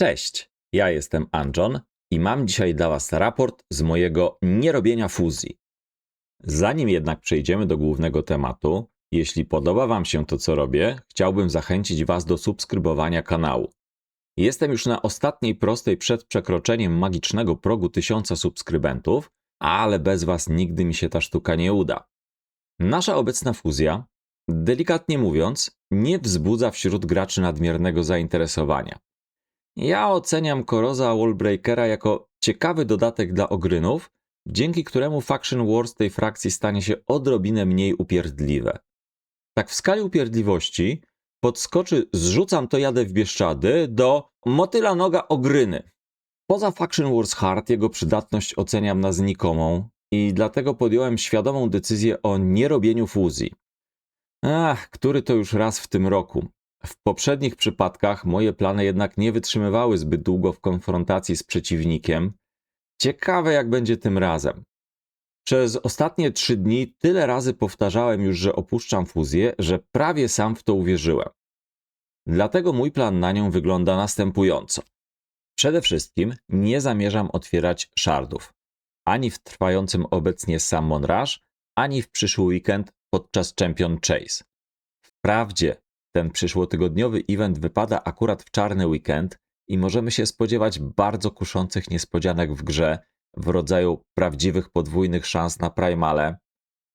Cześć, ja jestem Anjon i mam dzisiaj dla Was raport z mojego nierobienia fuzji. Zanim jednak przejdziemy do głównego tematu, jeśli podoba Wam się to, co robię, chciałbym zachęcić Was do subskrybowania kanału. Jestem już na ostatniej prostej przed przekroczeniem magicznego progu 1000 subskrybentów, ale bez Was nigdy mi się ta sztuka nie uda. Nasza obecna fuzja, delikatnie mówiąc, nie wzbudza wśród graczy nadmiernego zainteresowania. Ja oceniam Koroza Wallbreakera jako ciekawy dodatek dla ogrynów, dzięki któremu Faction Wars tej frakcji stanie się odrobinę mniej upierdliwe. Tak w skali upierdliwości podskoczy zrzucam to jadę w Bieszczady do motyla noga ogryny. Poza Faction Wars Hard jego przydatność oceniam na znikomą i dlatego podjąłem świadomą decyzję o nierobieniu fuzji. Ach, który to już raz w tym roku. W poprzednich przypadkach moje plany jednak nie wytrzymywały zbyt długo w konfrontacji z przeciwnikiem. Ciekawe, jak będzie tym razem. Przez ostatnie trzy dni tyle razy powtarzałem już, że opuszczam fuzję, że prawie sam w to uwierzyłem. Dlatego mój plan na nią wygląda następująco. Przede wszystkim nie zamierzam otwierać shardów. Ani w trwającym obecnie Summon Rush, ani w przyszły weekend podczas Champion Chase. Wprawdzie ten przyszłotygodniowy event wypada akurat w czarny weekend i możemy się spodziewać bardzo kuszących niespodzianek w grze w rodzaju prawdziwych podwójnych szans na primale,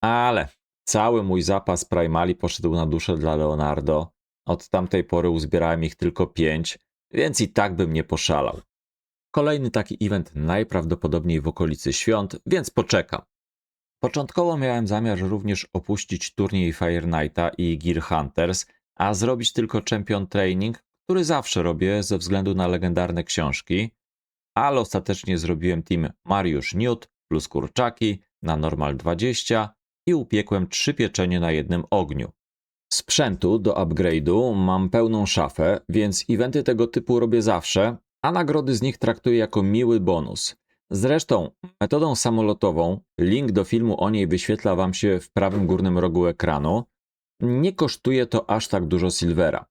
ale cały mój zapas primali poszedł na duszę dla Leonardo. Od tamtej pory uzbierałem ich tylko pięć, więc i tak bym nie poszalał. Kolejny taki event najprawdopodobniej w okolicy świąt, więc poczekam. Początkowo miałem zamiar również opuścić turniej Fire Knighta i Gear Hunters, a zrobić tylko Champion Training, który zawsze robię ze względu na legendarne książki, ale ostatecznie zrobiłem team Mariusz Newt plus kurczaki na Normal 20 i upiekłem trzy pieczenie na jednym ogniu. Sprzętu do upgrade'u mam pełną szafę, więc eventy tego typu robię zawsze, a nagrody z nich traktuję jako miły bonus. Zresztą metodą samolotową, link do filmu o niej wyświetla Wam się w prawym górnym rogu ekranu, nie kosztuje to aż tak dużo silvera.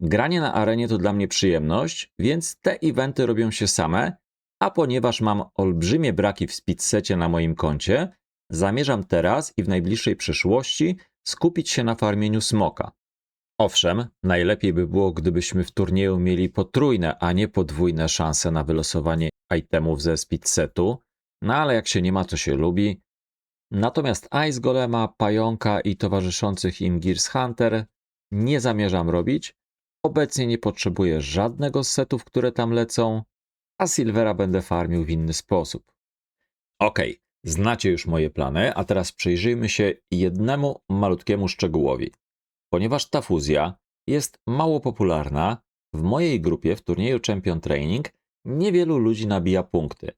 Granie na arenie to dla mnie przyjemność, więc te eventy robią się same, a ponieważ mam olbrzymie braki w speedsecie na moim koncie, zamierzam teraz i w najbliższej przyszłości skupić się na farmieniu smoka. Owszem, najlepiej by było, gdybyśmy w turnieju mieli potrójne, a nie podwójne szanse na wylosowanie itemów ze speedsetu, no ale jak się nie ma, to się lubi. Natomiast Ice Golema, Pająka i towarzyszących im Gears Hunter nie zamierzam robić. Obecnie nie potrzebuję żadnego z setów, które tam lecą, a Silvera będę farmił w inny sposób. Okay, znacie już moje plany, a teraz przyjrzyjmy się jednemu malutkiemu szczegółowi. Ponieważ ta fuzja jest mało popularna, w mojej grupie w turnieju Champion Training niewielu ludzi nabija punkty.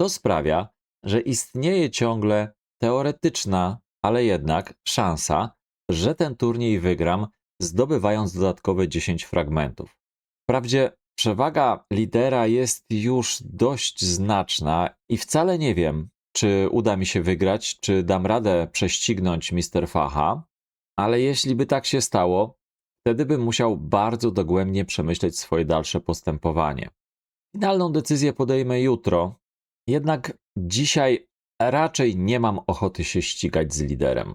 To sprawia, że istnieje ciągle teoretyczna, ale jednak szansa, że ten turniej wygram, zdobywając dodatkowe 10 fragmentów. Wprawdzie przewaga lidera jest już dość znaczna i wcale nie wiem, czy uda mi się wygrać, czy dam radę prześcignąć Mister Faha, ale jeśli by tak się stało, wtedy bym musiał bardzo dogłębnie przemyśleć swoje dalsze postępowanie. Finalną decyzję podejmę jutro, jednak dzisiaj raczej nie mam ochoty się ścigać z liderem.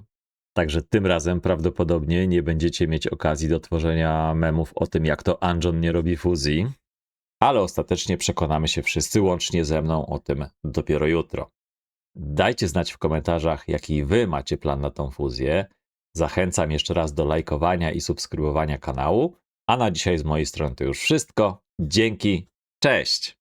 Także tym razem prawdopodobnie nie będziecie mieć okazji do tworzenia memów o tym, jak to Anjon nie robi fuzji, ale ostatecznie przekonamy się wszyscy łącznie ze mną o tym dopiero jutro. Dajcie znać w komentarzach, jaki wy macie plan na tą fuzję. Zachęcam jeszcze raz do lajkowania i subskrybowania kanału. A na dzisiaj z mojej strony to już wszystko. Dzięki, cześć!